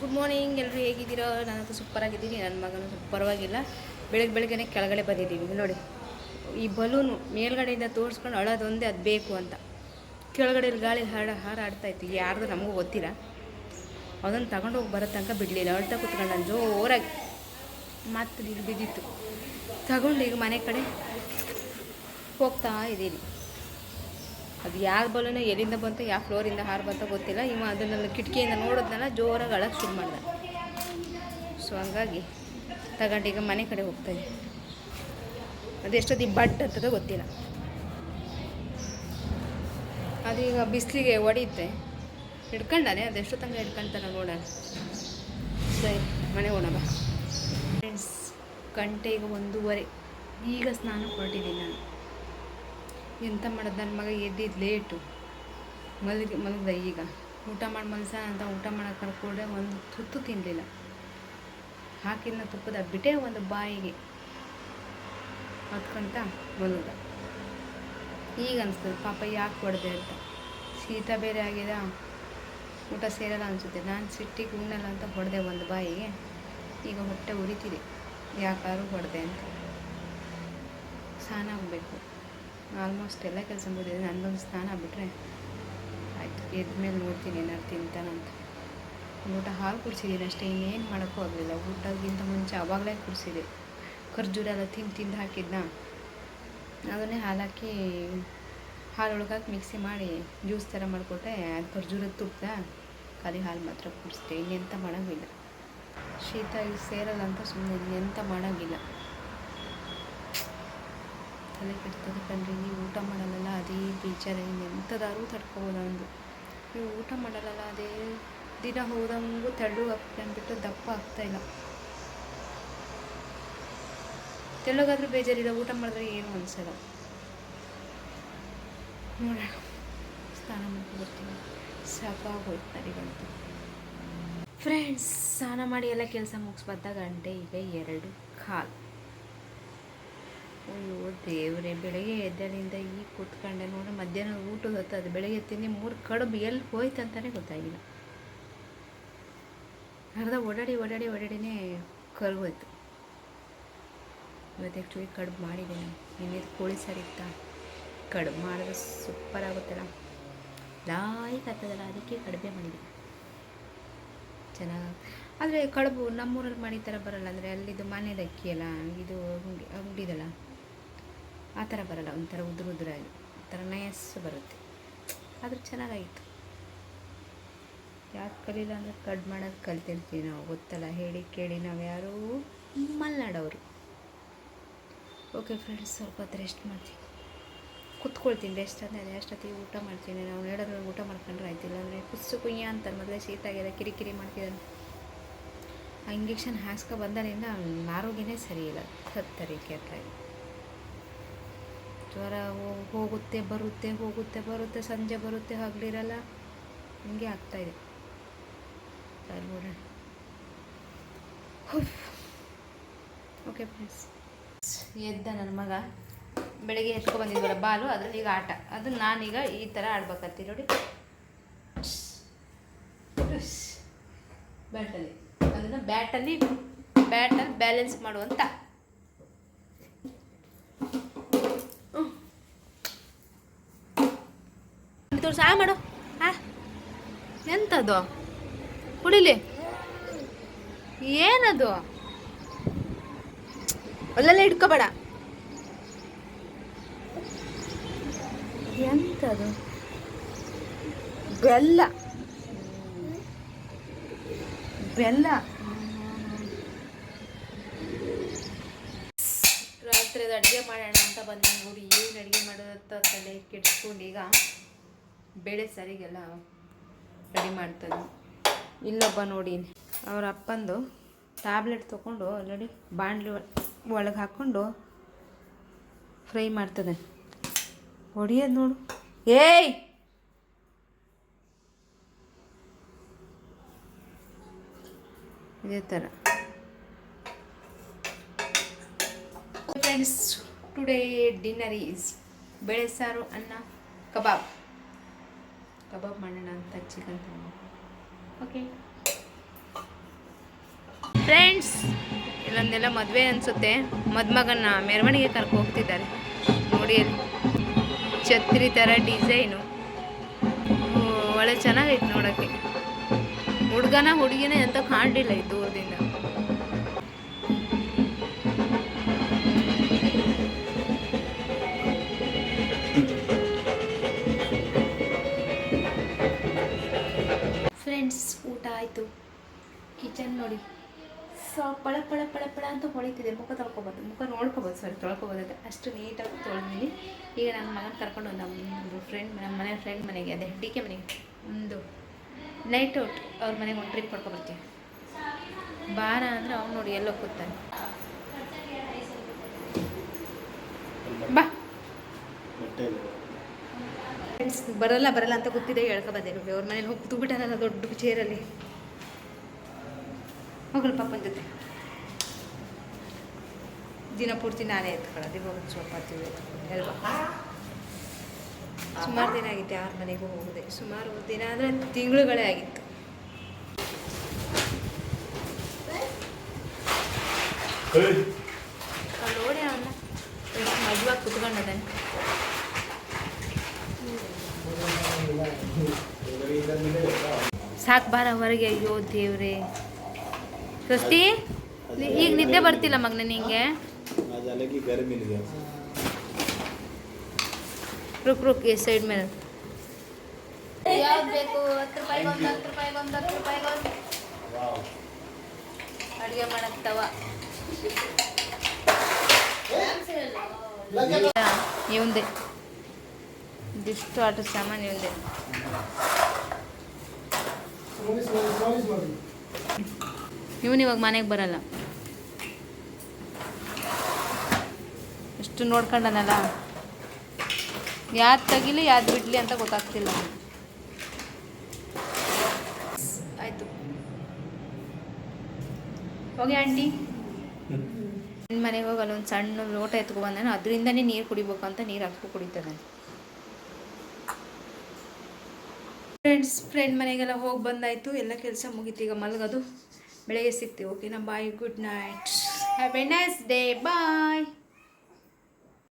Good morning ಎಲ್ಲರೂ ಹೇಗಿದ್ದೀರೋ? ನಾನಂತೂ super ಆಗಿದ್ದೀನಿ. ನನ್ನ ಮಗನೂ ಪರವಾಗಿಲ್ಲ. ಬೆಳಗ್ಗೆ ಬೆಳಗ್ಗೆನೆ ಕೆಳಗಡೆ ಬಂದಿದ್ದೀವಿ ನೋಡಿ, ಈ ಬಲೂನು ಮೇಲ್ಗಡೆಯಿಂದ ತೋರಿಸ್ಕೊಂಡು ಅಳೋದೊಂದೇ ಅದು ಬೇಕು ಅಂತ. ಕೆಳಗಡೆ ಗಾಳಿ ಹಾಡ, ಹಾರಾಡ್ತಾ ಇತ್ತು. ಯಾರ್ದು ನಮಗೂ ಗೊತ್ತಿಲ್ಲ. ಅದನ್ನು ತಗೊಂಡು ಹೋಗಿ ಬರೋ ತನಕ ಬಿಡಲಿಲ್ಲ. ಅಳ್ತಾ ಕೂತ್ಕೊಂಡು ನಾನು ಜೋರಾಗಿ ಮತ್ತೆ ಬಿದ್ದಿತ್ತು. ತಗೊಂಡು ಈಗ ಮನೆ ಕಡೆ ಹೋಗ್ತಾ ಇದ್ದೀನಿ. ಅದು ಯಾವ ಬಲೂನು ಎಲ್ಲಿಂದ ಬಂತು, ಯಾವ ಫ್ಲೋರಿಂದ ಹಾರು ಬಂತ ಗೊತ್ತಿಲ್ಲ. ಇವ ಅದನ್ನೆಲ್ಲ ಕಿಟಕಿಯಿಂದ ನೋಡಿದ್ನಲ್ಲ ಜೋರಾಗಿ ಅಳಕ್ಕೆ ಶುರು ಮಾಡ್ದ. ಸೊ ಹಂಗಾಗಿ ತಗೊಂಡು ಈಗ ಮನೆ ಕಡೆ ಹೋಗ್ತಾ ಅದೆಷ್ಟೊತ್ತಿ ಬಟ್ ಅಂತದ ಗೊತ್ತಿಲ್ಲ. ಅದೀಗ ಬಿಸಿಲಿಗೆ ಹೊಡೆಯುತ್ತೆ. ಹಿಡ್ಕೊಂಡಾನೆ ಅದೆಷ್ಟೋ ತನಕ ಹಿಡ್ಕೊಂತಾನೆ ನೋಡೋಣ ಸರಿ ಮನೆ ಹೋಗೋಣ ಫ್ರೆಂಡ್ಸ್ ಗಂಟೆ ಈಗ ಒಂದೂವರೆ. ಈಗ ಸ್ನಾನ ಹೊರಟಿದ್ದೀನಿ ನಾನು. ಎಂತ ಮಾಡೋದು? ನನ್ನ ಮಗ ಎದ್ದಿದ್ದು ಲೇಟು ಮಲಗಿ, ಮಲಗ್ದ ಈಗ. ಊಟ ಮಾಡಿ ಮಲ್ಸ ಅಂತ ಊಟ ಮಾಡೋಕೆ ಕರ್ಕೊಂಡೆ ಒಂದು ತುತ್ತು ತಿನ್ನಲಿಲ್ಲ ಹಾಕಿನ ತುಪ್ಪದ ಬಿಟ್ಟೆ ಒಂದು ಬಾಯಿಗೆ. ಹತ್ಕೊಂತ ಮಲಗ್ದ. ಈಗ ಅನಿಸ್ತದೆ, ಪಾಪ ಯಾಕೆ ಹೊಡೆದೆ ಅಂತ. ಶೀತ ಬೇರೆ ಆಗಿದೆ. ಊಟ ಸೇರಲ್ಲ ಅನಿಸುತ್ತೆ. ನಾನು ಸಿಟ್ಟಿಗೆ ಉಣ್ಣಲ್ಲ ಅಂತ ಹೊಡೆದೆ ಒಂದು ಬಾಯಿಗೆ. ಈಗ ಹೊಟ್ಟೆ ಉರಿತಿದೆ. ಯಾಕಾದ್ರೂ ಹೊಡೆದೆ ಅಂತ. ಸ್ನಾನ ಆಗಬೇಕು. ಆಲ್ಮೋಸ್ಟ್ ಎಲ್ಲ ಕೆಲಸ ಮುಗಿದಿದೆ. ನನಗೊಂದು ಸ್ನಾನ ಬಿಟ್ಟರೆ ಆಯಿತು ಎದ್ದ ಮೇಲೆ ನೋಡ್ತೀನಿ ಏನಾರು ತಿಂತಾನಂತ. ಊಟ ಹಾಲು ಕುಡಿಸಿದ್ದೀನಿ ಅಷ್ಟೇ, ಇನ್ನೇನು ಮಾಡೋಕ್ಕೂ ಆಗಲಿಲ್ಲ. ಊಟಕ್ಕಿಂತ ಮುಂಚೆ ಅವಾಗಲೇ ಕುಡಿಸಿದೆ. ಖರ್ಜೂರ ಎಲ್ಲ ತಿಂದು ತಿಂದು ಹಾಕಿದ್ನ. ಅದನ್ನೇ ಹಾಲು ಹಾಕಿ ಹಾಲು ಒಳಗಾಕಿ ಮಿಕ್ಸಿ ಮಾಡಿ ಜ್ಯೂಸ್ ಥರ ಮಾಡಿಕೊಟ್ಟೆ. ಅದು ಖರ್ಜೂರದ ತುಪ್ಪದ ಖಾಲಿ ಹಾಲು ಮಾತ್ರ ಕುಡಿಸ್ದೆ. ಇನ್ನೆಂಥ ಮಾಡೋಂಗಿಲ್ಲ. ಶೀತ ಸೇರಲ್ಲ ಅಂತ ಸುಮ್ಮನೆ ಇನ್ನೆಂಥ ಮಾಡೋಂಗಿಲ್ಲ. ತಲೆ ಕೆಡ್ತದೆ ಕಣ್ರಿ, ನೀವು ಊಟ ಮಾಡಲ್ಲ ಅದೇ ಬೇಜಾರ, ಎಂಥದಾದ್ರೂ ತಡ್ಕೋಬೋದು ಅಂದು ನೀವು ಊಟ ಮಾಡಲ್ಲ ಅದೇ ದಿನ ಹೋದಂಗೂ ತೆಳ್ಳು ಅಂದ್ಬಿಟ್ಟು ದಪ್ಪ ಆಗ್ತಾಯಿಲ್ಲ ತೆಳ್ಳಗಾದ್ರೂ ಬೇಜಾರಿಲ್ಲ, ಊಟ ಮಾಡಿದ್ರೆ ಏನು ಅನಿಸಲ್ಲ. ನೋಡೋಣ, ಸ್ನಾನ ಮಾಡ್ಕೊಂಡು ಬರ್ತೀನಿ. ಸಾಕಾಗೋಯ್ತು ನನಗಂತೂ ಫ್ರೆಂಡ್ಸ್, ಸ್ನಾನ ಮಾಡಿ ಎಲ್ಲ ಕೆಲಸ ಮುಗಿಸ್ಬದ್ದ ಗಂಟೆ ಈಗ ಎರಡು ಕಾಲು. ಅಯ್ಯೋ, ದೇವರೇ, ಬೆಳಗ್ಗೆ ಎದ್ದಳಿಂದ ಈಗ ಕೂತ್ಕೊಂಡೆ ನೋಡಿ, ಮಧ್ಯಾಹ್ನ ಊಟದ ಹೊತ್ತು ಅದು ಬೆಳಗ್ಗೆ ತಿಂದು ಮೂರು ಕಡುಬು ಎಲ್ಲಿ ಹೋಯ್ತು ಅಂತಲೇ ಗೊತ್ತಾಗಿಲ್ಲ. ಅರ್ಧ ಓಡಾಡಿ ಓಡಾಡಿ ಓಡಾಡಿನೇ ಕರ್ಗೋಯ್ತು ಇವತ್ತು ಆ್ಯಕ್ಚುಲಿ ಕಡುಬು ಮಾಡಿದ್ದೀನಿ ಇನ್ನಿದು ಕೋಳಿ ಸರಿ ಇತ್ತ? ಕಡುಬು ಮಾಡಿದ್ರೆ ಸೂಪರ್ ಆಗುತ್ತಲ್ಲ? ಲಾಯ್ಕ್ ಆಗ್ತದಲ್ಲ, ಅದಕ್ಕೆ ಕಡಿಮೆ ಮಾಡಿದೆ. ಚೆನ್ನಾಗಿ. ಆದರೆ ಕಡುಬು ನಮ್ಮೂರಲ್ಲಿ ಮಾಡಿದ ಥರ ಬರಲ್ಲ, ಅಂದರೆ ಅಲ್ಲಿದು ಮನೇದು ಅಕ್ಕಿ ಅಲ್ಲ, ಇದು ಅಂಗಡಿ ಅಂಗಡಿದಲ್ಲ? ಆ ಥರ ಬರಲ್ಲ, ಒಂಥರ ಉದುರು ಉದುರಾಗಿ, ಒಂಥರ ನಯಸ್ಸು ಬರುತ್ತೆ. ಆದರೂ ಚೆನ್ನಾಗಾಯಿತು ಯಾಕೆ ಕಲಿಲ್ಲ ಅಂದರೆ ಕಡ್ ಮಾಡೋದು ಕಲ್ತಿರ್ತೀವಿ ನಾವು, ಗೊತ್ತಲ್ಲ, ಹೇಳಿ ಕೇಳಿ ನಾವು ಯಾರೂ ಮಲ್ನಾಡವರು. ಓಕೆ ಫ್ರೆಂಡ್ಸ್ ಸ್ವಲ್ಪ ಹೊತ್ತು ರೆಸ್ಟ್ ಮಾಡ್ತೀನಿ. ಕುತ್ಕೊಳ್ತೀನಿ ರೆಸ್ಟ್ ಅಂದರೆ ಅಷ್ಟೊತ್ತಿಗೆ ಊಟ ಮಾಡ್ತೀನಿ. ನಾವು ಹೇಳೋದ್ರಲ್ಲಿ ಊಟ ಮಾಡ್ಕೊಂಡ್ರೆ ಆಯ್ತಿಲ್ಲ ಅಂದರೆ ಕುಸ್ಸು ಕುಯ್ಯ ಅಂತಾರೆ. ಮೊದಲೇ ಶೀತ ಆಗಿದೆ ಕಿರಿಕಿರಿ ಮಾಡ್ತಿದ್ದಾನೆ ಆ ಇಂಜೆಕ್ಷನ್ ಹಾಸ್ಕೊ ಅವ್ನ ಆರೋಗ್ಯನೇ ಸರಿ ಇಲ್ಲ ಹತ್ತರಿಕೆ ಹತ್ರ ಜ್ವರ ಹೋಗುತ್ತೆ, ಬರುತ್ತೆ ಹೋಗುತ್ತೆ, ಬರುತ್ತೆ, ಸಂಜೆ ಬರುತ್ತೆ, ಹಗಲಿರಲ್ಲ, ಹಿಂಗೆ ಆಗ್ತಾಯಿದೆ ಸರಿ, ನೋಡೋಣ. ಓಕೆ ಫ್ರೆಂಡ್ಸ್ ಎದ್ದ ನನ್ನ ಮಗ. ಬೆಳಗ್ಗೆ ಎತ್ಕೊ ಬಂದಿದ್ವಲ್ಲ ಬಾಲು, ಅದ್ರಲ್ಲಿ ಈಗ ಆಟ. ಅದು ನಾನೀಗ ಈ ಥರ ಆಡ್ಬೇಕಂತ, ನೋಡಿ. ಬ್ಯಾಟಲ್ಲಿ. ಅದನ್ನು ಬ್ಯಾಟಲ್ಲಿ ಬ್ಯಾಟಲ್ಲಿ ಬ್ಯಾಲೆನ್ಸ್ ಮಾಡುವಂತ ತೋರ್ಸು ಆ, ಮಾಡು. ಆ ಎಂಥದು ಕುಡಿಲಿ. ಏನದು? ಅಲ್ಲೆಲ್ಲ ಇಟ್ಕೋಬೇಡ ಎಂಥದು ಬೆಲ್ಲ. ಬೆಲ್ಲ. ರಾತ್ರಿ ಅಡುಗೆ ಮಾಡೋಣ ಅಂತ ಬಂದು. ನೋಡಿ ಏನು ಅಡುಗೆ ಮಾಡೋದಂತ ತಲೆ ಕೆಡಿಸ್ಕೊಂಡು ಈಗ. ಬೇಳೆ ಸರಿಗೆಲ್ಲ ರೆಡಿ ಮಾಡ್ತದೆ ಇಲ್ಲೊಬ್ಬ ನೋಡಿ ಅವ್ರ ಅಪ್ಪಂದು ಟ್ಯಾಬ್ಲೆಟ್ ತೊಗೊಂಡು ಆಲ್ರೆಡಿ ಬಾಂಡ್ಲಿ ಒಳಗೆ ಹಾಕ್ಕೊಂಡು ಫ್ರೈ ಮಾಡ್ತದೆ. ಹೊಡಿಯೋದು ನೋಡು. ಏಯ್! ಇದೇ ಥರ ಫ್ರೆಂಡ್ಸ್ ಟುಡೇ ಡಿನ್ನರ್ ಈಸ್ ಬೇಳೆ ಸಾರು, ಅನ್ನ, ಕಬಾಬ್. ಕಬಾಬ್ ಮಾಡೋಣ ಅಂತ ಚಿಕನ್ ಓಕೆ ಫ್ರೆಂಡ್ಸ್ ಇಲ್ಲೊಂದೆಲ್ಲ ಮದುವೆ ಅನಿಸುತ್ತೆ. ಮದುಮಗನ ಮೆರವಣಿಗೆ ಕರ್ಕೊ ಹೋಗ್ತಿದ್ದಾರೆ. ನೋಡಿ ಅಲ್ಲಿ. ಛತ್ರಿ ಥರ ಡಿಸೈನು ಒಳ್ಳೆ ಚೆನ್ನಾಗೈತೆ ನೋಡೋಕ್ಕೆ. ಹುಡುಗನ ಹುಡುಗಿನ ಎಂತ ಕಾಣಲಿಲ್ಲ ಈ ದೂರದಿಂದ. ಫ್ರೆಂಡ್ಸ್, ಊಟ ಆಯಿತು. ಕಿಚನ್ ನೋಡಿ. ಸೊ, ಪಳ ಪಳ ಪಳ ಪಳ ಅಂತ ಹೊಳಿತಿದೆ. ಮುಖ ತೊಳ್ಕೊಬೋದು. ಮುಖ ನೋಡ್ಕೊಬೋದು. ಸಾರಿ ತೊಳ್ಕೊಬೋದು ಅಷ್ಟು ನೀಟಾಗಿ ತೊಳೆದಿದ್ದೀನಿ. ಈಗ ನನ್ನ ಮಗನ ಕರ್ಕೊಂಡು ನಮ್ಮ ಫ್ರೆಂಡ್ ನಮ್ಮ ಮನೆ ಫ್ರೆಂಡ್ ಮನೆಗೆ, ಅದೇ ಡಿ ಕೆ ಮನೆಗೆ. ಒಂದು ನೈಟ್ ಔಟ್ ಅವ್ರ ಮನೆಗೆ ಒಂದು ಟ್ರಿಪ್ ಬರ್ತೀವಿ ಬಾರ ಅಂದರೆ ಅವ್ನು ನೋಡಿ ಎಲ್ಲೋ ಕೂತಾನೆ. ಬಾ. ಫ್ರೆಂಡ್ಸ್ ಬರಲ್ಲ ಬರಲ್ಲ ಅಂತ ಗೊತ್ತಿದೆ ಹೇಳ್ಕೊಬಂದೆ ನೋಡಿ, ಅವ್ರ ಮನೇಲಿ ಹೋಗಿ ಕೂತ್ಬಿಟ್ಟಾರಲ್ಲ ದೊಡ್ಡ ಚೇರಲ್ಲಿ ಹೋಗಲ್ಲ ಪಾಪನ ಜೊತೆ. ದಿನ ಪೂರ್ತಿ ನಾನೇ ಎತ್ಕೊಳ್ಳೋದು, ಇವಾಗ ಸ್ವಲ್ಪ ಸುಮಾರು ದಿನ ಆಗಿತ್ತು, ಯಾರ ಮನೆಗೂ ಹೋಗಿದೆ. ಸುಮಾರು ದಿನ ಅಂದರೆ ತಿಂಗಳುಗಳೇ ಆಗಿತ್ತು. ಅಲ್ಲಿ ನೋಡಿ ಅವನ್ನ ಎಷ್ಟು ಮಜವಾಗಿ ಕುತ್ಕೊಂಡಿದ್ದಾನೆ ಸಾಕು ಬಾರ ಹೊರಗೆ ಅಯ್ಯೋ ದೇವ್ರೆ. ಸ್ವಸ್ತಿ ಈಗ ನಿದ್ದೆ ಬರ್ತಿಲ್ಲ ಮಗನ ನಿಂಗೆ? ರುಕ್ ರುಕ್ ಈ ಸೈಡ್ ಮೇಲೆ. ಯಾವ್ದು ಬೇಕು? ಹತ್ತು ರೂಪಾಯಿಗೆ ಅಡುಗೆ ಮಾಡತ್ತವ ಇವಂದೇ ಇದಿಷ್ಟು ಆಟ ಸಾಮಾನು ಇವಂದೆ ಇವನು ಇವಾಗ ಮನೆಗೆ ಬರಲ್ಲ. ಎಷ್ಟು ನೋಡ್ಕೊಂಡನಲ್ಲ. ಯಾವ್ದು ತೆಗಿಲಿ ಯಾವ್ದು ಬಿಡ್ಲಿ ಅಂತ ಗೊತ್ತಾಗ್ತಿಲ್ಲ. ಆಯಿತು. ಹೋಗಿ ಆಂಟಿ. ನಿನ್ನ ಮನೆಗೆ ಹೋಗಿ ಅಲ್ಲೊಂದು ಸಣ್ಣ ಲೋಟ ಎತ್ಕೊ ಬಂದಾನೆ ಅದರಿಂದನೇ ನೀರು ಕುಡಿಬೇಕು ಅಂತ ನೀರು ಹಾಕ್ಬಿಟ್ಟು ಕುಡಿತಾನೆ. ಫ್ರೆಂಡ್ಸ್ ಫ್ರೆಂಡ್ ಮನೆಗೆಲ್ಲ ಹೋಗಿ ಬಂದಾಯಿತು. ಎಲ್ಲ ಕೆಲಸ ಮುಗೀತು. ಈಗ ಮಲಗೋದು. ಬೆಳಗ್ಗೆ ಸಿಗ್ತೀವಿ. ಓಕೆನಾ bye good night have a nice day bye